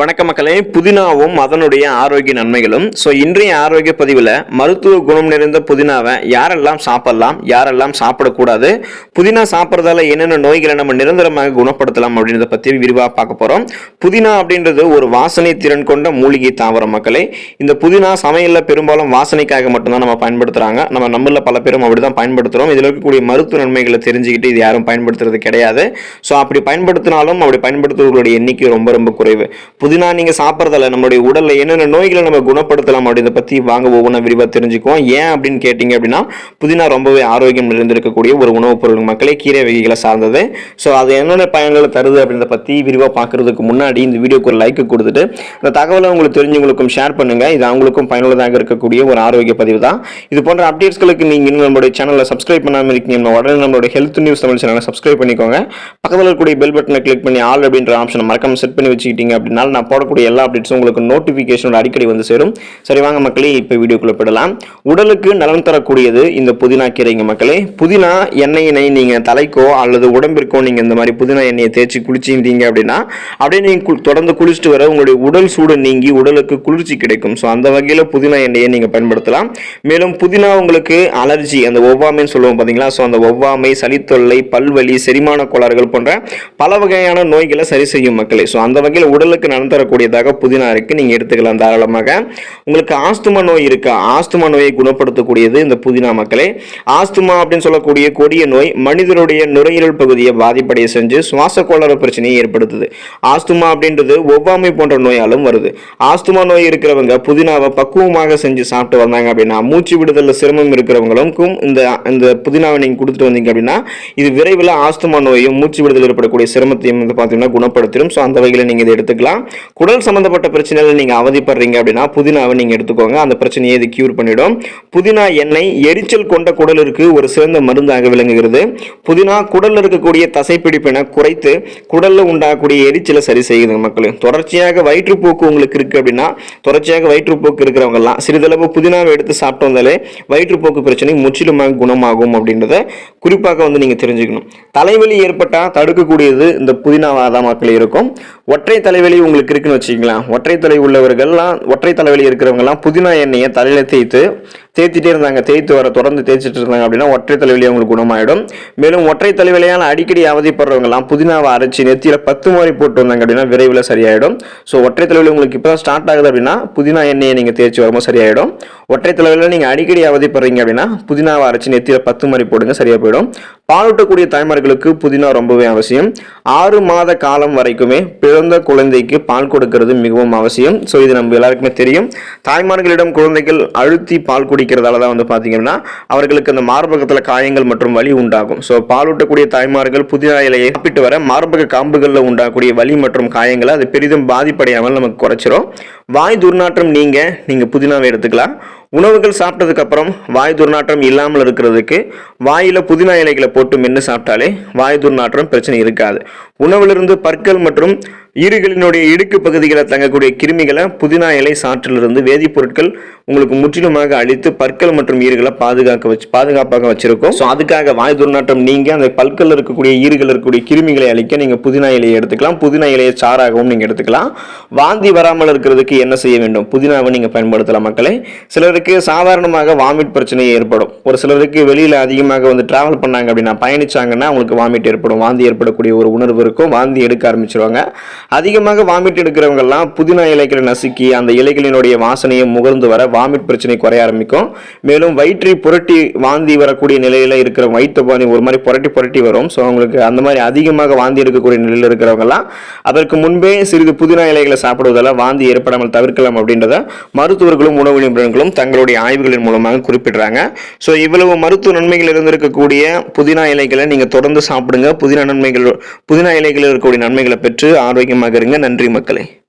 வணக்க மக்களே. புதினாவும் அதனுடைய ஆரோக்கிய நன்மைகளும். ஸோ இன்றைய ஆரோக்கிய பதிவில் மருத்துவ குணம் நிறைந்த புதினாவை யாரெல்லாம் சாப்பிடலாம் யாரெல்லாம் சாப்பிடக்கூடாது புதினா சாப்பிட்றதால என்னென்ன நோய்களை நம்ம நிரந்தரமாக குணப்படுத்தலாம் அப்படின்றத பற்றி விரிவாக பார்க்க போகிறோம் புதினா அப்படின்றது ஒரு வாசனை திறன் கொண்ட மூலிகை தாவரம் மக்களே. இந்த புதினா சமையலில் பெரும்பாலும் வாசனைக்காக மட்டும்தான் நம்ம பயன்படுத்துகிறாங்க நம்ம நம்மளில் பல பேரும் அப்படி தான் பயன்படுத்துகிறோம் இதில் இருக்கக்கூடிய மருத்துவ நன்மைகளை தெரிஞ்சுக்கிட்டு இது யாரும் பயன்படுத்துறது கிடையாது. ஸோ அப்படி பயன்படுத்தினாலும் அப்படி பயன்படுத்துவர்களுடைய எண்ணிக்கை ரொம்ப ரொம்ப குறைவு. புதினா நீங்கள் சாப்பிட்றதால நம்மளுடைய உடலில் என்னென்ன நோய்களை நம்ம குணப்படுத்தலாம் அப்படின்றத பற்றி வாங்க ஒவ்வொன்றா விரிவாக தெரிஞ்சுக்குவோம். ஏன் அப்படின்னு கேட்டிங்க அப்படின்னா புதினா ரொம்பவே ஆரோக்கியம் நிறைந்திருக்கக்கூடிய ஒரு உணவுப் பொருள் மக்களே கீரை வகைகளை சார்ந்தது. ஸோ அது என்னென்ன பயன்களை தருது அப்படின்றத பற்றி விரிவாக பார்க்கறதுக்கு முன்னாடி இந்த வீடியோக்கு ஒரு லைக் கொடுத்துட்டு இந்த தகவலை உங்களுக்கு தெரிஞ்சவங்களுக்கும் ஷேர் பண்ணுங்கள் இது அவங்களுக்கும் பயனுள்ளதாக இருக்கக்கூடிய ஒரு ஆரோக்கிய பதிவு தான். இது போன்ற அப்டேட்ஸ்களுக்கு நீங்கள் இன்னும் நம்மளுடைய சேனலை சப்ஸ்கிரைப் பண்ணாமல் இருக்கீங்க உடனே நம்மளோட ஹெல்த் நியூஸ் தமிழ் சேனலை சப்ஸ்கிரைப் பண்ணிக்கோங்க. பக்கத்தில் இருக்கக்கூடிய பெல் பட்டனை கிளிக் பண்ணி ஆல் அப்படின்ற ஆப்ஷனை மறக்காமல் செட் பண்ணி வச்சுக்கிட்டீங்க அப்படின்னா நான் போடக்கூடிய எல்லா அப்டேட்ஸும் உங்களுக்கு நோட்டிஃபிகேஷனோட அடிக்கடி வந்து சேரும். சரி வாங்க மக்களே இப்போ வீடியோக்குள்ள போயிடலாம். உடலுக்கு நலன் தரக்கூடியது இந்த புதினா கீரைங்க மக்களே. புதினா எண்ணெயினை நீங்கள் தலைக்கோ அல்லது உடம்பிற்கோ நீங்கள் இந்த மாதிரி புதினா எண்ணெயை தேய்ச்சி குளிச்சிருந்தீங்க அப்படின்னா அப்படியே நீங்கள் தொடர்ந்து குளிச்சுட்டு வர உங்களுடைய உடல் சூடு நீங்கி உடலுக்கு குளிர்ச்சி கிடைக்கும். ஸோ அந்த வகையில் புதினா எண்ணெயை நீங்கள் பயன்படுத்தலாம். மேலும் புதினா உங்களுக்கு அலர்ஜி அந்த ஒவ்வாமைன்னு சொல்லுவோம் பார்த்தீங்களா ஸோ அந்த ஒவ்வாமை சளித்தொல்லை பல்வலி செரிமான கோளாறுகள் போன்ற பல வகையான நோய்களை சரி செய்யும் மக்களே. ஸோ அந்த வகையில் உடலுக்கு பலன் தரக்கூடியதாக புதினா இருக்குது நீங்கள் எடுத்துக்கலாம் தாராளமாக. உங்களுக்கு ஆஸ்துமா நோய் இருக்கா? ஆஸ்துமா நோயை குணப்படுத்தக்கூடியது இந்த புதினா மக்களே. ஆஸ்துமா அப்படின்னு சொல்லக்கூடிய கொடிய நோய் மனிதனுடைய நுரையீரல் பகுதியை பாதிப்படைய செஞ்சு சுவாச கோளாறு பிரச்சனையை ஏற்படுத்துது. ஆஸ்துமா அப்படின்றது ஒவ்வாமை போன்ற நோயாலும் வருது. ஆஸ்துமா நோய் இருக்கிறவங்க புதினாவை பக்குவமாக செஞ்சு சாப்பிட்டு வந்தாங்க அப்படின்னா மூச்சு விடுதலில் சிரமம் இருக்கிறவங்களுக்கும் இந்த இந்த புதினாவை நீங்கள் கொடுத்துட்டு வந்தீங்க அப்படின்னா இது விரைவில் ஆஸ்துமா நோயும் மூச்சு விடுதல் ஏற்படக்கூடிய சிரமத்தையும் வந்து பார்த்தீங்கன்னா குணப்படுத்திடும். ஸோ அந்த வகையில் நீங்கள் இதை எடுத்துக்கலாம். குடல் சம்மந்தப்பட்ட பிரச்சனைகள் நீங்கள் அவதிப்படுறீங்க அப்படின்னா புதினாவை நீங்கள் எடுத்துக்கோங்க. அந்த பிரச்சனையை இது கியூர் பண்ணிடும். புதினா எண்ணெய் எரிச்சல் கொண்ட குடலுக்கு ஒரு சிறந்த மருந்தாக விளங்குகிறது. புதினா குடலில் இருக்கக்கூடிய தசைப்பிடிப்பினை குறைத்து குடலில் உண்டாகக்கூடிய எரிச்சலை சரி செய்யுது மக்கள். தொடர்ச்சியாக வயிற்றுப்போக்கு உங்களுக்கு இருக்குது அப்படின்னா தொடர்ச்சியாக வயிற்றுப்போக்கு இருக்கிறவங்கலாம் சிறிதளவு புதினாவை எடுத்து சாப்பிட்டு வந்தாலே வயிற்றுப்போக்கு பிரச்சனை முற்றிலுமாக குணமாகும் அப்படின்றத குறிப்பாக வந்து நீங்கள் தெரிஞ்சுக்கணும். தலைவலி ஏற்பட்டால் தடுக்கக்கூடியது இந்த புதினாவாக தான் மக்கள் இருக்கும். ஒற்றை தலைவலி உங்களுக்கு இருக்குன்னு வச்சுக்கலாம் ஒற்றை தலை உள்ளவர்கள்லாம் ஒற்றை தலைவலி இருக்கிறவங்கலாம் புதினா எண்ணெயை தலையில் தேய்த்து தேய்ச்சிட்டே இருந்தாங்க. தேய்த்து வர தொடர்ந்து தேய்ச்சிட்டு இருந்தாங்க அப்படின்னா ஒற்றை தலைவலி அவங்களுக்கு குணமாயிடும். மேலும் ஒற்றை தலைவலியால் அடிக்கடி அவதிப்படுறவங்கலாம் புதினாவை அரைச்சி நெத்தியில் பத்து மாதிரி போட்டு வந்தாங்க அப்படின்னா விரைவில் சரியாயிடும். ஸோ ஒற்றை தலைவலி உங்களுக்கு இப்போ தான் ஸ்டார்ட் ஆகுது அப்படின்னா புதினா எண்ணெயை நீங்கள் தேய்ச்சி வரும்போது சரியாயிடும். ஒற்றை தலைவலியில் நீங்கள் அடிக்கடி அவதிப்படுறீங்க அப்படின்னா புதினாவை அரைச்சி நெத்தியில் பத்து மாதிரி போடுங்க சரியாக போயிடும். பாலூட்டக்கூடிய தாய்மார்களுக்கு புதினா ரொம்பவே அவசியம். ஆறு மாத காலம் வரைக்குமே பிறந்த குழந்தைக்கு பால் கொடுக்கிறது மிகவும் அவசியம். ஸோ இது நம்ம எல்லாருக்குமே தெரியும். தாய்மார்களிடம் குழந்தைகள் அழுத்தி பால் குடிக்கிறதால தான் வந்து பார்த்தீங்கன்னா அவர்களுக்கு அந்த மார்பகத்தில் காயங்கள் மற்றும் வலி உண்டாகும். ஸோ பாலூட்டக்கூடிய தாய்மார்கள் புதினா இலையை சாப்பிட்டு வர மார்பக காம்புகளில் உண்டாகக்கூடிய வலி மற்றும் காயங்களை அது பெரிதும் பாதிப்படையாமல் நமக்கு குறைச்சிரும். வாய் துர்நாற்றம் நீங்க நீங்கள் புதினாவை எடுத்துக்கலாம். உணவுகள் சாப்பிட்டதுக்கப்புறம் வாய் துர்நாற்றம் இல்லாமல் இருக்கிறதுக்கு வாயில் புதினா இலைகளை போட்டு மென்று சாப்பிட்டாலே வாய் துர்நாற்றம் பிரச்சனை இருக்காது. உணவிலிருந்து பற்கள் மற்றும் ஈறுகளினுடைய இடுக்கு பகுதிகளில் தங்கக்கூடிய கிருமிகளை புதினா இலை சாற்றிலிருந்து வேதிப்பொருட்கள் உங்களுக்கு முற்றிலுமாக அழித்து பற்கள் மற்றும் ஈறுகளை பாதுகாக்க வச்சு பாதுகாப்பாக வச்சுருக்கோம். ஸோ அதுக்காக வாய் துர்நாற்றம் நீங்கள் அந்த பற்கள் இருக்கக்கூடிய ஈறுகள் இருக்கக்கூடிய கிருமிகளை அழிக்க நீங்கள் புதினா இலையை எடுத்துக்கலாம். புதினா இலையை சாராகவும் நீங்கள் எடுத்துக்கலாம். வாந்தி வராமல் இருக்கிறதுக்கு என்ன செய்ய வேண்டும்? புதினாவை நீங்கள் பயன்படுத்தலாம் மக்களை. சிலருக்கு சாதாரணமாக வாமிட் பிரச்சனை ஏற்படும். ஒரு சிலருக்கு வெளியில் அதிகமாக வந்து டிராவல் பண்ணாங்க அப்படின்னா பயணிச்சாங்கன்னா அவங்களுக்கு வாமிட் ஏற்படும். வாந்தி ஏற்படக்கூடிய ஒரு உணர்வு இருக்கும். வாந்தி எடுக்க ஆரம்பிச்சிருவாங்க. அதிகமாக வாமிட் எடுக்கிறவங்கெல்லாம் புதினா இலைகளை நசுக்கி அந்த இலைகளினுடைய வாசனையை முகர்ந்து வர வாமிட் பிரச்சனை குறைய ஆரம்பிக்கும். மேலும் வயிற்றை புரட்டி வாந்தி வரக்கூடிய நிலையில் இருக்கிற வயிற்று பாணி ஒரு மாதிரி புரட்டி புரட்டி வரும். ஸோ அவங்களுக்கு அந்த மாதிரி அதிகமாக வாந்தி எடுக்கக்கூடிய நிலையில் இருக்கிறவங்கலாம் அதற்கு முன்பே சிறிது புதினா இலைகளை சாப்பிடுவதால் வாந்தி ஏற்படாமல் தவிர்க்கலாம் அப்படின்றத மருத்துவர்களும் உணவு நிபுணர்களும் தங்களுடைய ஆய்வுகளின் மூலமாக குறிப்பிடுறாங்க. ஸோ இவ்வளவு மருத்துவ நன்மைகள் இருந்திருக்கக்கூடிய புதினா இலைகளை நீங்கள் தொடர்ந்து சாப்பிடுங்க. புதினா நன்மைகள் புதினா இலைகளில் இருக்கக்கூடிய நன்மைகளை பெற்று ஆரோக்கியம் ஆரோக்கியமாக இருங்க நன்றி மக்களே.